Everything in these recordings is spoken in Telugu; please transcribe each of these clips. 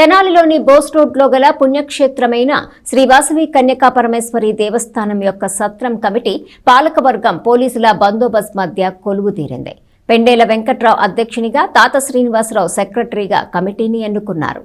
తెనాలిలోని బోస్ రోడ్లో గల పుణ్యక్షేత్రమైన శ్రీవాసవి కన్యకా పరమేశ్వరి దేవస్థానం యొక్క సత్రం కమిటీ పాలకవర్గం పోలీసుల బందోబస్తు మధ్య కొలువు తీరింది. పెండేల వెంకట్రావు అధ్యక్షునిగా తాత శ్రీనివాసరావు సెక్రటరీగా కమిటీని ఎన్నుకున్నారు.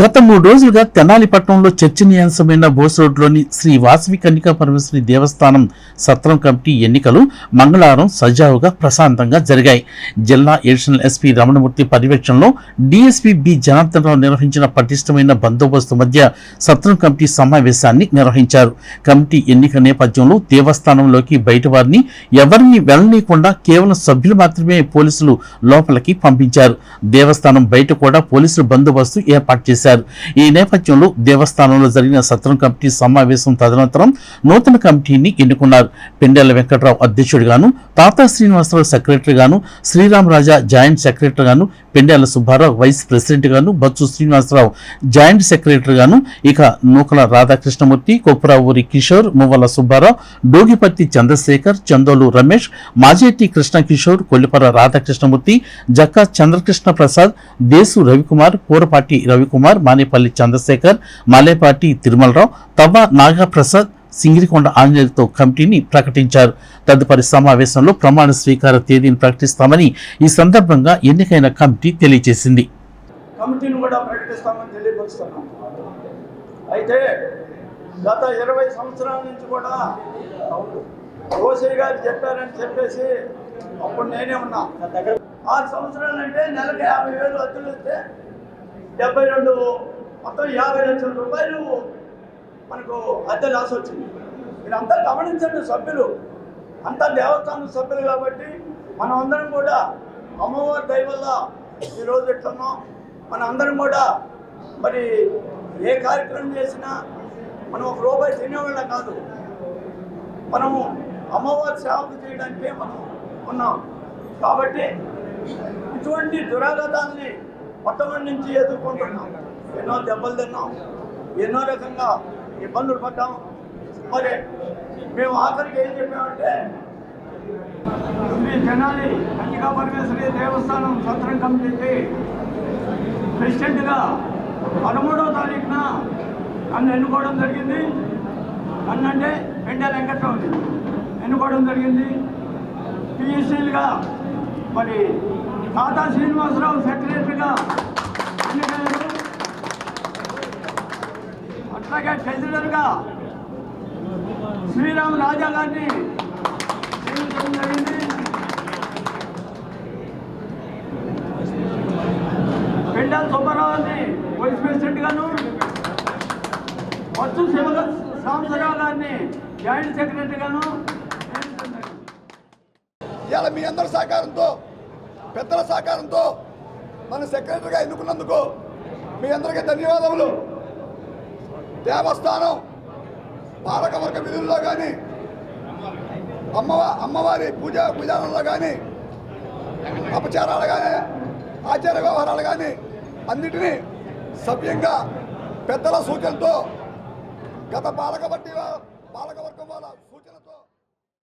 గత మూడు రోజులుగా తెనాలిపట్నంలో చర్చనీయాంశమైన బోస్ రోడ్లోని శ్రీ వాసవి కన్నికా పరమేశ్వరి దేవస్థానం సత్రం కమిటీ ఎన్నికలు మంగళవారం సజావుగా ప్రశాంతంగా జరిగాయి. జిల్లా ఎడిషనల్ ఎస్పీ రమణమూర్తి పర్యవేక్షణలో డీఎస్పీ బి జనార్దన్ రావు నిర్వహించిన పటిష్టమైన బందోబస్తు మధ్య సత్రం కమిటీ సమావేశాన్ని నిర్వహించారు. కమిటీ ఎన్నిక నేపథ్యంలో దేవస్థానంలోకి బయట వారిని ఎవరిని వెళ్ళనీయకుండా కేవలం సభ్యులు మాత్రమే పోలీసులు లోపలికి పంపించారు. దేవస్థానం బయట కూడా పోలీసులు బందోబస్తు ఏర్పాటు చేశారు. ఈ నేపథ్యంలో దేవస్థానంలో జరిగిన సత్రం కమిటీ సమావేశం తదనంతరం నూతన కమిటీని ఎన్నుకున్నారు. పెండెల వెంకట్రావు అధ్యక్షుడిగాను తాతా శ్రీనివాసరావు సెక్రటరీగాను శ్రీరామ్ రాజా జాయింట్ సెక్రటరీగాను పెండెల సుబ్బారావు వైస్ ప్రెసిడెంట్గాను బచ్చు శ్రీనివాసరావు జాయింట్ సెక్రటరీగాను ఇక నూకల రాధాకృష్ణమూర్తి కొప్పురావూరి కిషోర్ మువ్వల సుబ్బారావు డోగిపత్తి చంద్రశేఖర్ చందోలు రమేష్ మాజేటి కృష్ణ కిషోర్ కొల్లిపర రాధాకృష్ణమూర్తి జక్కా చంద్రకృష్ణ ప్రసాద్ దేశు రవికుమార్ పూరపాటి రవికుమార్ మానేపల్లి చంద్రశేఖర్ మాలేపాటి తిరుమలరావు తవ్వ నాగప్రసాద్ సింగిరికొండ ఆంజనేయులతో కమిటీని ప్రకటించారు. తదుపరి సమావేశంలో ప్రమాణ స్వీకార తేదీని ప్రకటిస్తామని ఈ సందర్భంగా ఎన్నికైన కమిటీ తెలియజేసింది. కమిటీని కూడా ప్రకటిస్తామని తెలియపరుస్తున్నాం. అయితే గత ఇరవై సంవత్సరాల నుంచి కూడా ఓసీ గారు చెప్పారని చెప్పేసి అప్పుడు నేనే ఉన్నా. ఆరు సంవత్సరాలు అంటే నెలకు యాభై వేలు అద్దెలు ఇస్తే డెబ్బై రెండు మొత్తం యాభై లక్షల రూపాయలు మనకు అద్దె లాస్ వచ్చింది. మీరంతా గమనించండి సభ్యులు. అంతా దేవస్థానం సభ్యులు కాబట్టి మనం అందరం కూడా అమ్మవారి దయ వల్ల ఈరోజు ఎట్లున్నాం? మన అందరం కూడా మరి ఏ కార్యక్రమం చేసినా మనం ఒక రూపాయి తినేవాళ్ళం కాదు. మనము అమ్మవారి సేవలు చేయడానికే మనం ఉన్నాం. కాబట్టి ఇటువంటి దురాగతాన్ని మొట్టమొదటి నుంచి ఎదుర్కొంటున్నాం. ఎన్నో దెబ్బలు తిన్నాం. ఎన్నో రకంగా ఇబ్బందులు పడ్డాం మరి మేము ఆఖరికి ఏం చెప్పామంటే శ్రీ తెనాలి కన్యకా పరమేశ్వరి దేవస్థానం సత్రం కమిటీకి ప్రెసిడెంట్గా పదమూడవ తారీఖున నన్ను ఎన్నుకోవడం జరిగింది. నన్ను అంటే పెండ ఎన్నుకోవడం జరిగింది. పిఎస్సీలుగా మరి తాతా శ్రీనివాసరావు సెక్రటరీగా ఎన్నికైన అట్లాగే ట్రెజరర్గా శ్రీరామ్ రాజా గారిని నియమించడం జరిగింది. పెండాల సుబ్బారావుని వైస్ ప్రెసిడెంట్ గాను వచ్చు శివ సాంసరావు గారిని జాయింట్ సెక్రటరీ గాను నియమించడం ఇవాళ మీ అందరి సహకారంతో పెద్దల సహకారంతో మన సెక్రటరీగా ఎన్నుకున్నందుకు మీ అందరికీ ధన్యవాదములు. దేవస్థానం పాలకవర్గ విధుల్లో కానీ అమ్మవ అమ్మవారి పూజా విధానంలో కానీ అపచారాలు కానీ ఆచార వ్యవహారాలు కానీ అన్నిటినీ సభ్యంగా పెద్దల సూచనతో గత పాలక బట్టి పాలకవర్గం వాళ్ళ